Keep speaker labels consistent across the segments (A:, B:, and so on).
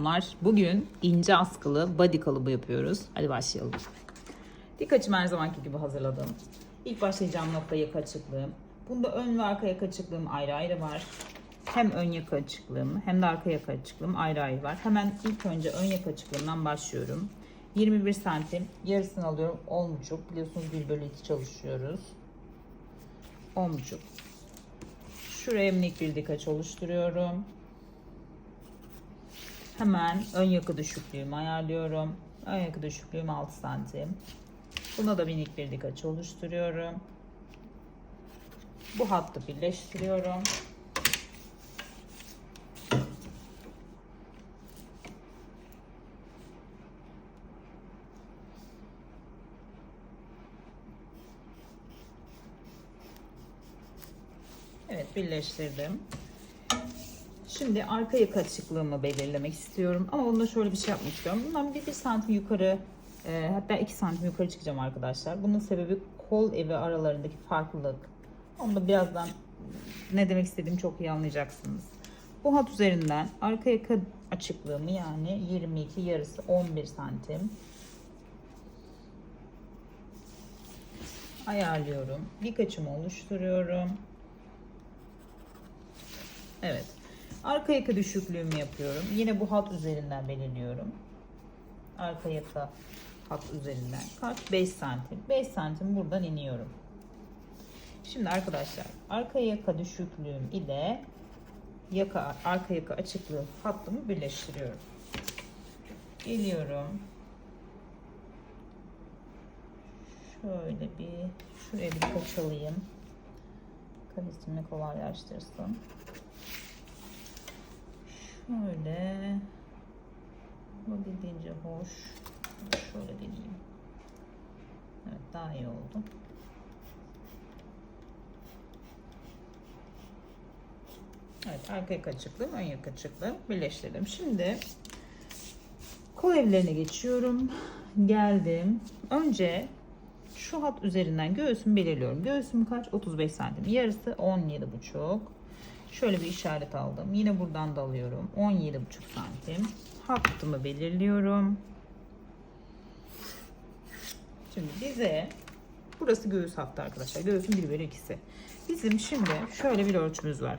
A: Bunlar bugün ince askılı body kalıbı yapıyoruz. Hadi başlayalım. Dik açım her zamanki gibi hazırladım. İlk başlayacağım nokta yaka açıklığım. Bunda ön ve arka yaka açıklığım ayrı ayrı var. Hem ön yaka açıklığım hem de arka yaka açıklığım ayrı ayrı var. Hemen ilk önce ön yaka açıklığımdan başlıyorum. 21 santim yarısını alıyorum 10,5 biliyorsunuz 1 bölü 2 çalışıyoruz. 10,5 Şuraya minik bir dikaç oluşturuyorum. Hemen ön yaka düşüklüğümü ayarlıyorum. Ön yaka düşüklüğüm 6 santim. Buna da minik bir dikaç oluşturuyorum. Bu hattı birleştiriyorum. Evet birleştirdim. Şimdi arka yaka açıklığımı belirlemek istiyorum. Ama bunda şöyle bir şey yapmak istiyorum. Bundan bir, bir santim yukarı e, hatta iki santim yukarı çıkacağım arkadaşlar. Bunun sebebi kol evi aralarındaki farklılık. Onu da birazdan ne demek istediğimi çok iyi anlayacaksınız. Bu hat üzerinden arka yaka açıklığımı yani 22 yarısı 11 santim ayarlıyorum. Dik açımı oluşturuyorum. Evet. Arka yaka düşüklüğümü yapıyorum. Yine bu hat üzerinden belirliyorum. Arka yaka hat üzerinden. Kaç? 5 santim. 5 santim buradan iniyorum. Şimdi arkadaşlar arka yaka düşüklüğüm ile yaka arka yaka açıklığı hattımı birleştiriyorum. Geliyorum. Şöyle bir şuraya bir kaç alayım. Kavisimi kolaylaştırsın. Şöyle olabildiğince hoş. Şöyle deneyeyim. Evet daha iyi oldu. Evet arka yaka açıklığım, ön yaka açıklığım birleştirdim. Şimdi kol evlerine geçiyorum. Geldim. Önce şu hat üzerinden göğsümü belirliyorum. Göğsüm kaç? 35 santim. Yarısı 17,5. Şöyle bir işaret aldım. Yine buradan da alıyorum. 17,5 santim. Hattımı belirliyorum. Şimdi bize burası göğüs hattı arkadaşlar. Göğsün 1 bölü 2'si. Bizim şimdi şöyle bir ölçümüz var.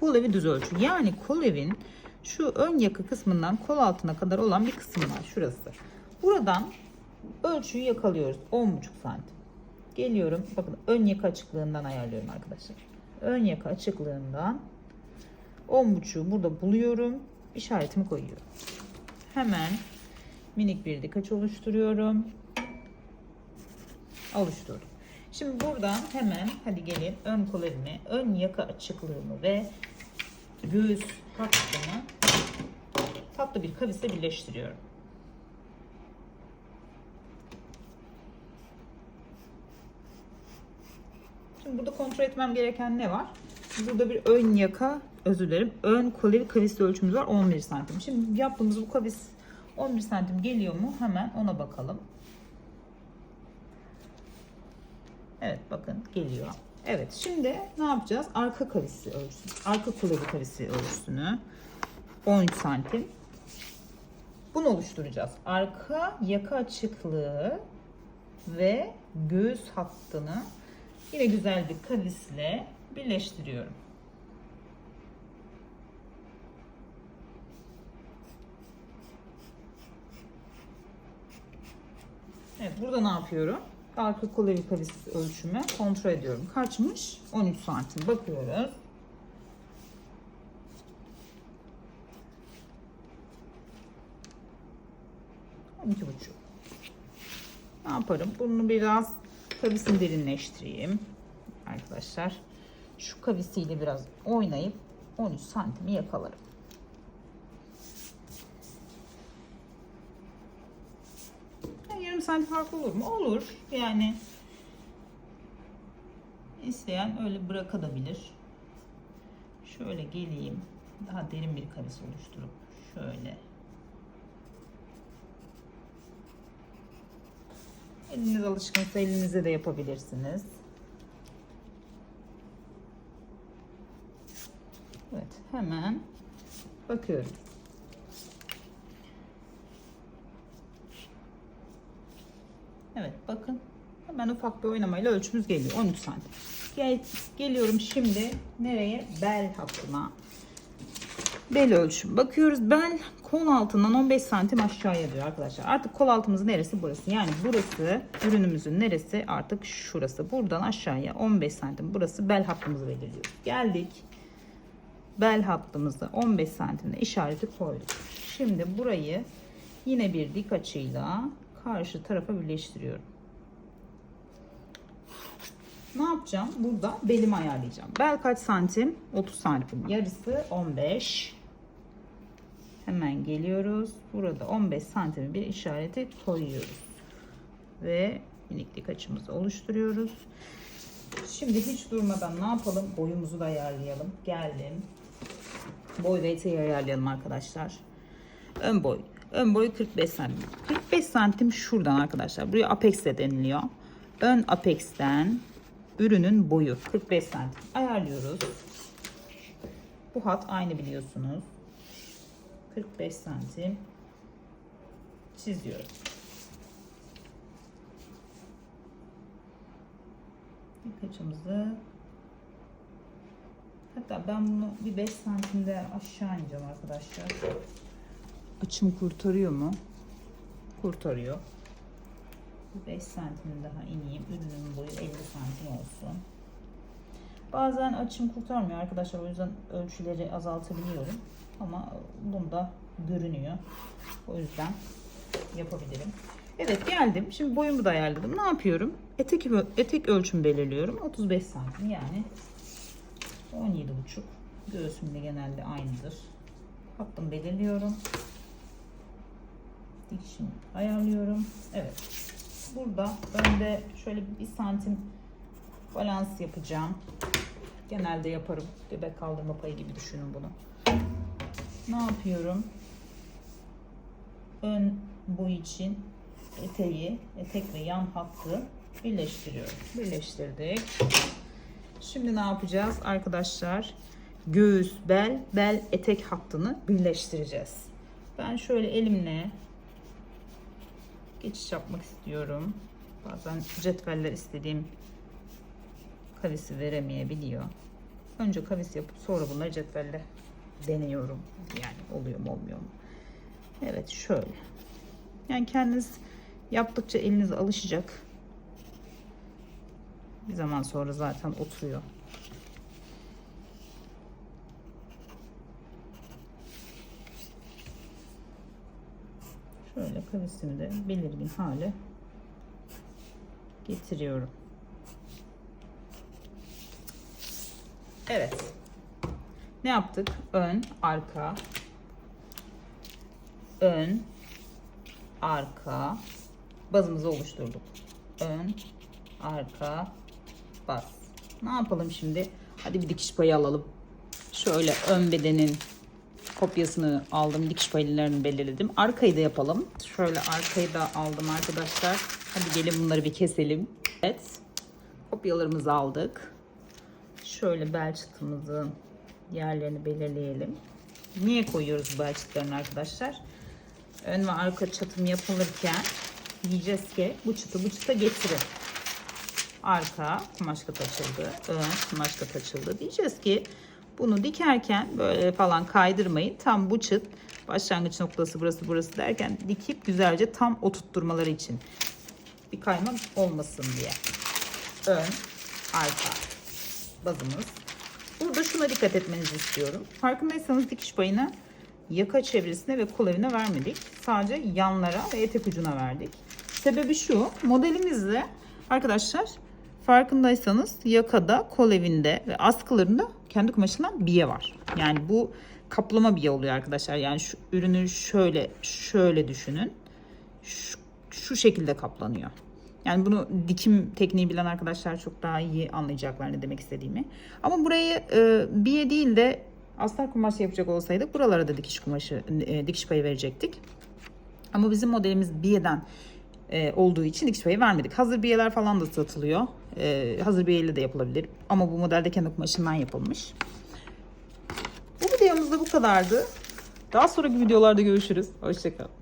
A: Kol evi düz ölçü. Yani kol evin şu ön yaka kısmından kol altına kadar olan bir kısım var. Şurası. Buradan ölçüyü yakalıyoruz. 10,5 santim. Geliyorum. Bakın ön yaka açıklığından ayarlıyorum arkadaşlar. Ön yaka açıklığından 10,5'u burada buluyorum. İşaretimi koyuyorum. Hemen minik bir dikaç oluşturuyorum. Oluşturdum. Şimdi buradan hemen hadi gelin ön kol evimi, ön yaka açıklığımı ve göğüs hattımı tatlı bir kavisle birleştiriyorum. Burada kontrol etmem gereken ne var? Burada bir ön yaka, özür dilerim, ön kolevi kavis ölçümüz var 11 santim. Şimdi yaptığımız bu kavis 11 santim geliyor mu? Hemen ona bakalım. Evet bakın geliyor. Evet şimdi ne yapacağız? Arka kavisi ölçüsü. Arka kolevi kavisi ölçüsünü 13 santim. Bunu oluşturacağız. Arka yaka açıklığı ve göğüs hattını Yine güzel bir kavisle birleştiriyorum. Evet burada ne yapıyorum? Arka kol evi kavis ölçümü kontrol ediyorum. Kaçmış? 13 santim. Bakıyoruz. İki buçuk. Ne yaparım? Bunu biraz kavisini derinleştireyim arkadaşlar. Şu kavisiyle biraz oynayıp 13 santimi yakalarım. Yani yarım santim farklı olur mu? Olur. Yani isteyen öyle bırakabilir. Şöyle geleyim. Daha derin bir kavis oluşturup şöyle Eliniz alışkınsa elinize de yapabilirsiniz. Evet hemen bakıyorum. Evet bakın hemen ufak bir oynamayla ölçümüz geliyor 13 santim. Gel, geliyorum şimdi nereye? Bel hakkına. Bel ölçüm. Bakıyoruz bel kol altından 15 santim aşağıya diyor arkadaşlar. Artık kol altımız neresi? Burası. Yani burası ürünümüzün neresi? Artık şurası. Buradan aşağıya 15 santim. Burası bel hattımızı belirliyoruz. Geldik. Bel hattımızda 15 santimde işareti koyduk. Şimdi burayı yine bir dik açıyla karşı tarafa birleştiriyorum. Ne yapacağım? Burada belimi ayarlayacağım. Bel kaç santim? 30 santim. Yarısı 15. Hemen geliyoruz. Burada 15 santim bir işareti koyuyoruz. Ve miniklik açımızı oluşturuyoruz. Şimdi hiç durmadan ne yapalım? Boyumuzu da ayarlayalım. Geldim. Boy ve eteği ayarlayalım arkadaşlar. Ön boy. Ön boy 45 santim. 45 santim şuradan arkadaşlar. Buraya apex de deniliyor. Ön apex'ten ürünün boyu 45 santim. Ayarlıyoruz. Bu hat aynı biliyorsunuz. 45 santim çiziyorum. İlk açımızı hatta ben bunu bir 5 santimde aşağı ineceğim arkadaşlar. Açım kurtarıyor mu? Kurtarıyor. Bir 5 santim daha ineyim. Ürünün boyu 50 santim olsun. Bazen açım kurtarmıyor arkadaşlar. O yüzden ölçüleri azaltabiliyorum. Ama bunda görünüyor. O yüzden yapabilirim. Evet geldim. Şimdi boyumu da ayarladım. Ne yapıyorum? Etek, etek ölçümü belirliyorum. 35 santim yani 17,5. Göğsümde genelde aynıdır. Hattımı belirliyorum. Dikişimi ayarlıyorum. Evet. Burada önde şöyle bir santim balans yapacağım. Genelde yaparım. Bebek kaldırma payı gibi düşünün bunu. Ne yapıyorum? Ön boy için eteği, etek ve yan hattı birleştiriyorum. Birleştirdik. Şimdi ne yapacağız arkadaşlar? Göğüs, bel, bel, etek hattını birleştireceğiz. Ben şöyle elimle geçiş yapmak istiyorum. Bazen cetveller istediğim kavisi veremeyebiliyor. Önce kavis yapıp sonra bunları cetvelle deniyorum. Yani oluyor mu olmuyor mu? Evet şöyle. Yani kendiniz yaptıkça eliniz alışacak. Bir zaman sonra zaten oturuyor. Şöyle kavisimi de belirgin hale getiriyorum. Evet. Ne yaptık? Ön, arka, ön, arka, bazımızı oluşturduk. Ön, arka, baz. Ne yapalım şimdi? Hadi bir dikiş payı alalım. Şöyle ön bedenin kopyasını aldım. Dikiş paylarını belirledim. Arkayı da yapalım. Şöyle arkayı da aldım arkadaşlar. Hadi gelin bunları bir keselim. Evet. Kopyalarımızı aldık. Şöyle bel çıtımızın yerlerini belirleyelim. Niye koyuyoruz bel çıtlarını arkadaşlar? Ön ve arka çatım yapılırken diyeceğiz ki bu çıtı bu çıta getirin. Arka kumaş kat açıldı. Ön kumaş kat açıldı. Diyeceğiz ki bunu dikerken böyle falan kaydırmayın. Tam bu çıt başlangıç noktası burası burası derken dikip güzelce tam oturtturmaları için. Bir kayma olmasın diye. Ön, arka bazımız. Burada şuna dikkat etmenizi istiyorum. Farkındaysanız dikiş payını yaka çevresine ve kol evine vermedik. Sadece yanlara ve etek ucuna verdik. Sebebi şu. Modelimizde arkadaşlar farkındaysanız yakada, kol evinde ve askılarında kendi kumaşından biye var. Yani bu kaplama biye oluyor arkadaşlar. Yani şu ürünü şöyle şöyle düşünün. Şu, şu şekilde kaplanıyor. Yani bunu dikim tekniği bilen arkadaşlar çok daha iyi anlayacaklar ne demek istediğimi. Ama burayı e, biye değil de astar kumaşı yapacak olsaydık buralara da dikiş kumaşı, e, dikiş payı verecektik. Ama bizim modelimiz biyeden e, olduğu için dikiş payı vermedik. Hazır biyeler falan da satılıyor. E, hazır biyeyle de yapılabilir. Ama bu modelde kendi kumaşından yapılmış. Bu videomuz da bu kadardı. Daha sonraki videolarda görüşürüz. Hoşçakalın.